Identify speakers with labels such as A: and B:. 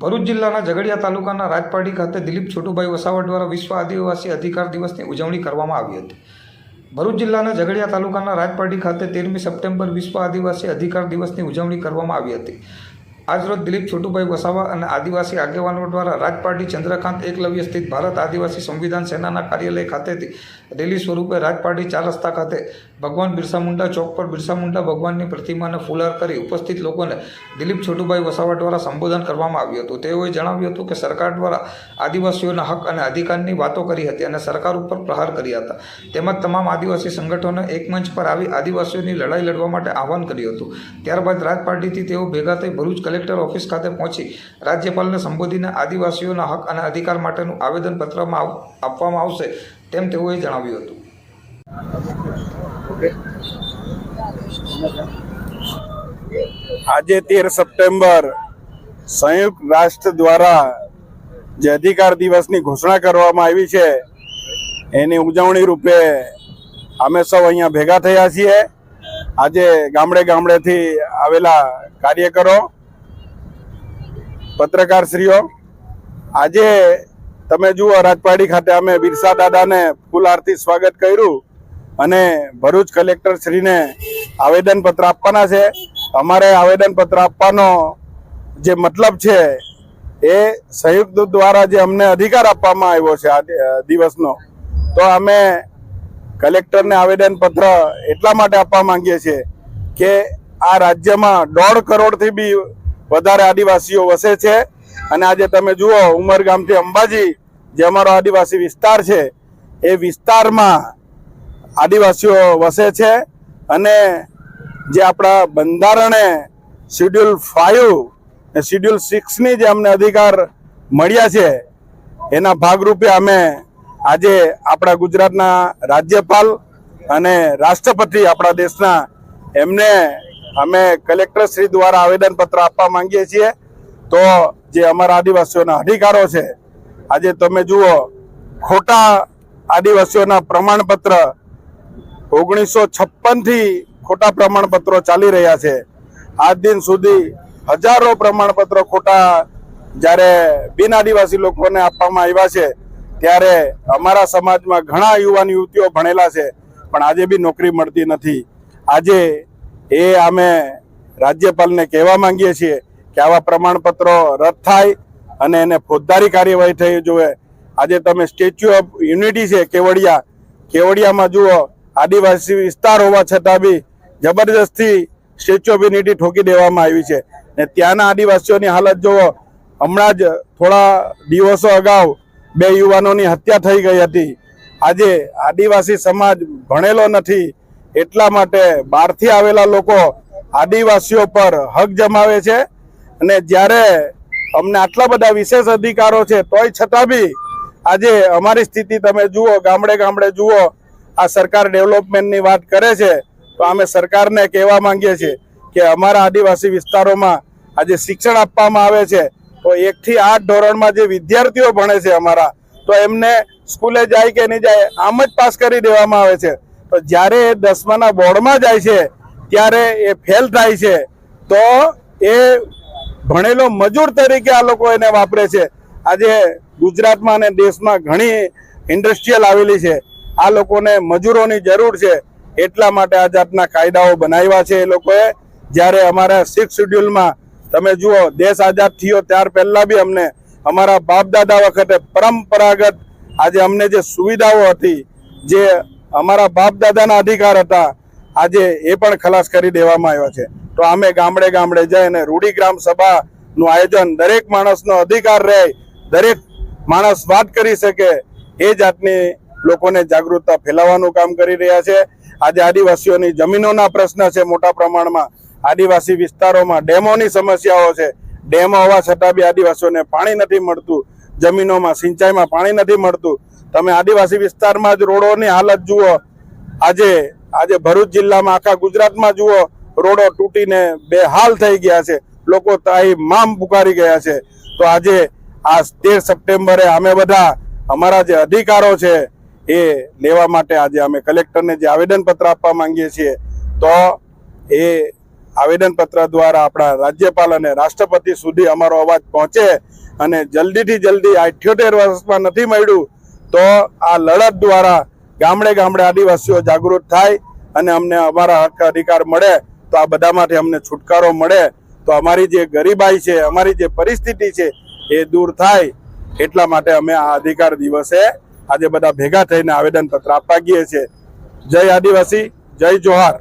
A: ભરૂચ જિલ્લાના ઝઘડિયા તાલુકાના રાજપાડી ખાતે દિલીપ છોટુભાઈ વસાવા દ્વારા વિશ્વ આદિવાસી અધિકાર દિવસની ઉજવણી કરવામાં આવી હતી. ભરૂચ જિલ્લાના ઝઘડિયા તાલુકાના રાજપાડી ખાતે તેરમી સપ્ટેમ્બર વિશ્વ આદિવાસી અધિકાર દિવસની ઉજવણી કરવામાં આવી હતી. આજરોજ દિલીપ છોટુભાઈ વસાવા અને આદિવાસી આગેવાનો દ્વારા રાજપાડી ચંદ્રકાંત એકલવ્ય સ્થિત ભારત આદિવાસી સંવિધાન સેનાના કાર્યાલય ખાતેથી રેલી સ્વરૂપે રાજપાડી ચાર રસ્તા ખાતે ભગવાન બિરસા મુંડા ચોક પર બિરસા મુંડા ભગવાનની પ્રતિમાને ફુલાર કરી ઉપસ્થિત લોકોને દિલીપ છોટુભાઈ વસાવા દ્વારા સંબોધન કરવામાં આવ્યું હતું. તેઓએ જણાવ્યું હતું કે સરકાર દ્વારા આદિવાસીઓના હક અને અધિકારની વાતો કરી હતી અને સરકાર ઉપર પ્રહાર કર્યા હતા. તેમજ તમામ આદિવાસી સંગઠનોને એક મંચ પર આવી આદિવાસીઓની લડાઈ લડવા માટે આહવાન કર્યું હતું. ત્યારબાદ રાજપાર્ટીથી તેઓ ભેગા થઈ ભરૂચ કલેક્ટર ઓફિસ ખાતે પહોંચી રાજ્યપાલને સંબોધીને આદિવાસીઓના હક અને અધિકાર માટેનું આવેદનપત્રમાં આવ- આપવામાં આવશે તેમ તેઓએ જણાવ્યું હતું.
B: આજે તેર સપ્ટેમ્બર સંયુક્ત રાષ્ટ્ર દ્વારા જે અધિકાર દિવસની ઘોષણા કરવામાં આવી છે, એની ઉજવણી રૂપે અમે સૌ અહીંયા ભેગા થયા છીએ. આજે ગામડે ગામડેથી આવેલા કાર્યકરો પત્રકારશ્રીઓ, આજે તમે જુઓ, રાજપાડી ખાતે અમે બિરસા દાદાને ફૂલ આરતી સ્વાગત કર્યું અને ભરૂચ કલેક્ટર શ્રીને આવેદનપત્ર આપવાના છે. અમારે આવેદનપત્ર આપવાનો જે મતલબ છે એ સંયુક્ત દ્વારા જે અમને અધિકાર આપવામાં આવ્યો છે આ દિવસનો, તો અમે કલેક્ટરને આવેદનપત્ર એટલા માટે આપવા માંગીએ છીએ કે આ રાજ્યમાં દોઢ કરોડથી બી વધારે આદિવાસીઓ વસે છે. અને આજે તમે જુઓ ઉમરગામથી અંબાજી, જે અમારો આદિવાસી વિસ્તાર છે, એ વિસ્તારમાં આદિવાસીઓ વસે છે. અને જે આપણા બંધારણે શિડ્યુલ ફાઇવ ને શિડ્યુલ સિક્સની જે અમને અધિકાર મળ્યા છે, એના ભાગરૂપે અમે આજે આપણા ગુજરાતના રાજ્યપાલ અને રાષ્ટ્રપતિ આપણા દેશના એમને અમે કલેક્ટર શ્રી દ્વારા આવેદનપત્ર આપવા માંગીએ છીએ. તો જે અમારા આદિવાસીઓના અધિકારો છે, આજે તમે જુઓ, ખોટા આદિવાસીઓના પ્રમાણપત્ર ઓગણીસો છપ્પનથી ખોટા પ્રમાણપત્રો ચાલી રહ્યા છે. આજ દિન સુધી હજારો પ્રમાણપત્રો ખોટા જ્યારે બિન આદિવાસી લોકોને આપવામાં આવ્યા છે, ત્યારે અમારા સમાજમાં ઘણા યુવાન યુવતીઓ ભણેલા છે, પણ આજે બી નોકરી મળતી નથી. આજે એ અમે રાજ્યપાલને કહેવા માંગીએ છીએ કે આવા પ્રમાણપત્રો રદ થાય અને એને ફોજદારી કાર્યવાહી થઈ જોઈએ. આજે તમે સ્ટેચ્યુ ઓફ યુનિટી છે, કેવડિયા. કેવડિયામાં જુઓ, આદિવાસી વિસ્તાર હોવા છતાં બી જબરજસ્તી સ્ટેચ્યુ ઓફ યુનિટી ઠોકી દેવામાં આવી છે. ને ત્યાંના આદિવાસીઓની હાલત જુઓ, હમણાં જ થોડા દિવસો અગાઉ બે યુવાનોની હત્યા થઈ ગઈ હતી. આજે આદિવાસી સમાજ ભણેલો નથી એટલા માટે બહારથી આવેલા લોકો આદિવાસીઓ પર હક જમાવે છે. અને જ્યારે અમને આટલા બધા વિશેષ અધિકારો છે, તોય છતાં બી આજે અમારી સ્થિતિ તમે જુઓ, ગામડે ગામડે જુઓ, આ સરકાર ડેવલપમેન્ટની વાત કરે છે, તો અમે સરકારને કહેવા માંગીએ છીએ કે અમારા આદિવાસી વિસ્તારોમાં આજે શિક્ષણ આપવામાં આવે છે. તો એકથી આઠ ધોરણમાં જે વિદ્યાર્થીઓ ભણે છે અમારા, તો એમને સ્કૂલે જાય કે નહીં જાય આમ જ પાસ કરી દેવામાં આવે છે. તો જ્યારે એ દસમાના બોર્ડમાં જાય છે, ત્યારે એ ફેલ થાય છે. તો એ ભણેલો મજૂર તરીકે આ લોકો એને વાપરે છે. આજે ગુજરાતમાં અને દેશમાં ઘણી ઇન્ડસ્ટ્રીયલ આવેલી છે. આ લોકોને મજૂરોની જરૂર છે. એટલા માટે આ જાતના કાયદાઓ બનાવ્યા છે એ લોકોએ. જ્યારે અમારા સિક્સ શેડ્યુલમાં તમે જુઓ, દેશ આઝાદ થયો ત્યાર પહેલાં બી અમને અમારા બાપ દાદા વખતે પરંપરાગત આજે અમને જે સુવિધાઓ હતી, જે અમારા બાપ દાદાના અધિકાર હતા. આજે એ પણ ખલાસ કરી દેવામાં આવ્યા છે. તો અમે ગામડે ગામડે જઈ જઈને રૂઢિગ્રામ સભાનું આયોજન દરેક માણસનો અધિકાર રહે, દરેક માણસ વાત કરી શકે, એ જાતની લોકોને જાગૃતતા ફેલાવવાનું કામ કરી રહ્યા છે. આજે આદિવાસીઓની જમીનોના પ્રશ્ન છે મોટા પ્રમાણમાં. આદિવાસી વિસ્તારોમાં ડેમોની સમસ્યાઓ છે. ડેમો હોવા છતાં બી આદિવાસીઓને પાણી નથી મળતું. જમીનોમાં સિંચાઈમાં પાણી નથી મળતું. તમે આદિવાસી વિસ્તારમાં જ રોડોની હાલત જુઓ. આજે આજે ભરૂચ જિલ્લામાં આખા ગુજરાતમાં જુઓ, રોડો તૂટીને બેહાલ થઈ ગયા છે. લોકો તાઈ મામ પુકારી ગયા છે. તો આજે, આ તેર સપ્ટેમ્બરે અમે બધા, અમારા જે અધિકારો છે, એ લેવા માટે આજે અમે કલેક્ટરને જે આવેદનપત્ર આપવા માંગીએ છીએ, તો એ આવેદનપત્ર દ્વારા આપણા રાજ્યપાલ અને રાષ્ટ્રપતિ સુધી અમારો અવાજ પહોંચે અને જલ્દીથી જલ્દી આ વર્ષમાં નથી મળ્યું. તો આ લડત દ્વારા ગામડે ગામડે આદિવાસીઓ જાગૃત થાય અને અમને અમારા હક અધિકાર મળે, તો આ બધામાંથી અમને છુટકારો મળે. તો અમારી જે ગરીબાઈ છે, અમારી જે પરિસ્થિતિ છે, એ દૂર થાય. એટલા માટે અમે આ અધિકાર દિવસે આજે બધા ભેગા થઈને આવેદન પત્ર આપવા ગઈએ છીએ. જય આદિવાસી, જય જોહાર.